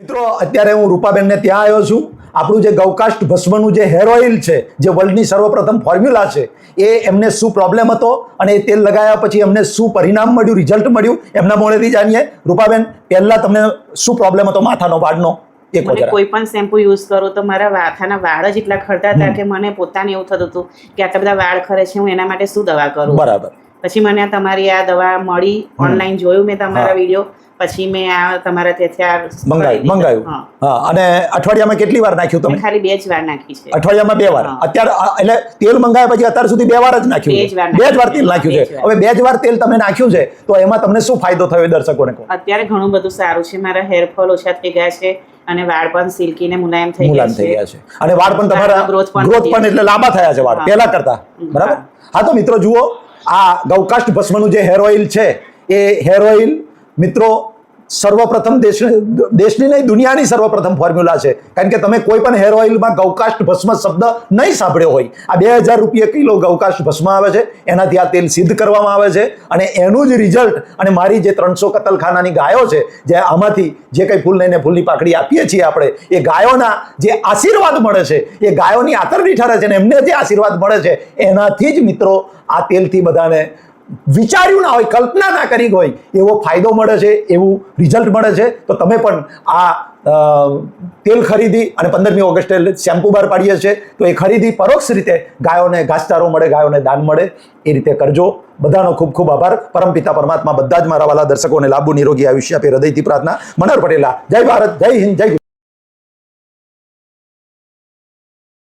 મિત્રો અત્યારે હું રૂપાબેનને ત્યાં આવ્યો છું. આપણું જે ગૌકાષ્ટ ભસ્મનું જે હેર ઓઇલ છે જે વર્લ્ડની સર્વપ્રથમ ફોર્મ્યુલા છે એ એમને શું પ્રોબ્લેમ હતો અને એ તેલ લગાવ્યા પછી એમને શું પરિણામ મળ્યું રિઝલ્ટ મળ્યું એમના મોડેથી જાણીએ. રૂપાબેન પહેલા તમને શું પ્રોબ્લેમ હતો માથાનો વાળનો? મને. કોઈ પણ શેમ્પુ યુઝ કરો તો મારા માથાના વાળ જ એટલા ખરતા હતા કે મને પોતાને એવું થતું હતું કે આટલા બધા વાળ ખરે છે હું એના માટે શું દવા કરું? બરાબર. પછી મને આ તમારી આ દવા મળી ઓનલાઈન જોયું મેં તમારા વીડિયો પછી મેં આ તમારા ત્યાંથી આ મંગાવ્યું મંગાવ્યું હા. હા અને અઠવાડિયામાં કેટલી વાર નાખ્યું તમે? ખાલી બે જ વાર નાખી છે. અઠવાડિયામાં બે વાર. અત્યારે એટલે તેલ મંગાવ્યા પછી અત્યાર સુધી બે વાર જ નાખ્યું બે જ વાર તેલ નાખ્યું. છે. હવે બે જ વાર તેલ તમે નાખ્યું છે તો એમાં તમને શું ફાયદો થયો દર્શકોને અત્યારે ઘણું બધું સારું છે. મારા હેરફોલ ઓછા થઈ ગયા છે અને વાળ પણ સિલ્કી ને મુલાયમ થઈ ગયા છે. અને વાળ પણ તમારા ગ્રોથ પણ એટલે લાંબા થયા છે વાળ. પહેલા કરતા. બરાબર? હા. હા તો મિત્રો જુઓ આ ગૌકાષ્ટ ભસ્મનું જે હેર ઓઇલ છે એ હેર ઓઇલ મિત્રો, સર્વપ્રથમ દેશ દેશની નહીં, દુનિયાની સર્વપ્રથમ ફોર્મ્યુલા છે. કારણ કે તમે કોઈ પણ હેર ઓઇલમાં ગૌકાષ્ટ ભસ્મ શબ્દ નહીં સાંભળ્યો હોય. આ બે હજાર રૂપિયા કિલો ગૌકાષ્ટ ભસ્મ આવે છે. એનાથી આ તેલ સિદ્ધ કરવામાં આવે છે. અને એનું જ રિઝલ્ટ અને મારી જે ત્રણસો કતલખાનાની ગાયો છે, જે આમાંથી જે કંઈ ફૂલ લઈને ફૂલની પાકડી આપીએ છીએ આપણે, એ ગાયોના જે આશીર્વાદ મળે છે, એ ગાયોની આતરડી ઠરે છે, અને એમને જે આશીર્વાદ મળે છે, એનાથી જ મિત્રો આ તેલથી બધાને વિચાર્યું ના હોય, કલ્પના ના કરી હોય, એવો ફાયદો મળે છે, એવું રિઝલ્ટ મળે છે, તો તમે પણ આ તેલ ખરીદી અને પંદરમી ઓગસ્ટે શેમ્પુ બહાર પાડીએ છીએ, તો એ ખરીદી પરોક્ષ રીતે ગાયોને ઘાસચારો મળે, ગાયોને દાન મળે, એ રીતે કરજો. બધાનો ખૂબ ખૂબ આભાર. પરમપિતા પરમાત્મા બધા જ મારા વાલા દર્શકોને લાંબુ નિરોગી આયુષ્ય આપે, હૃદયથી પ્રાર્થના. મનોહર પટેલા જય ભારત, જય હિન્દ, જય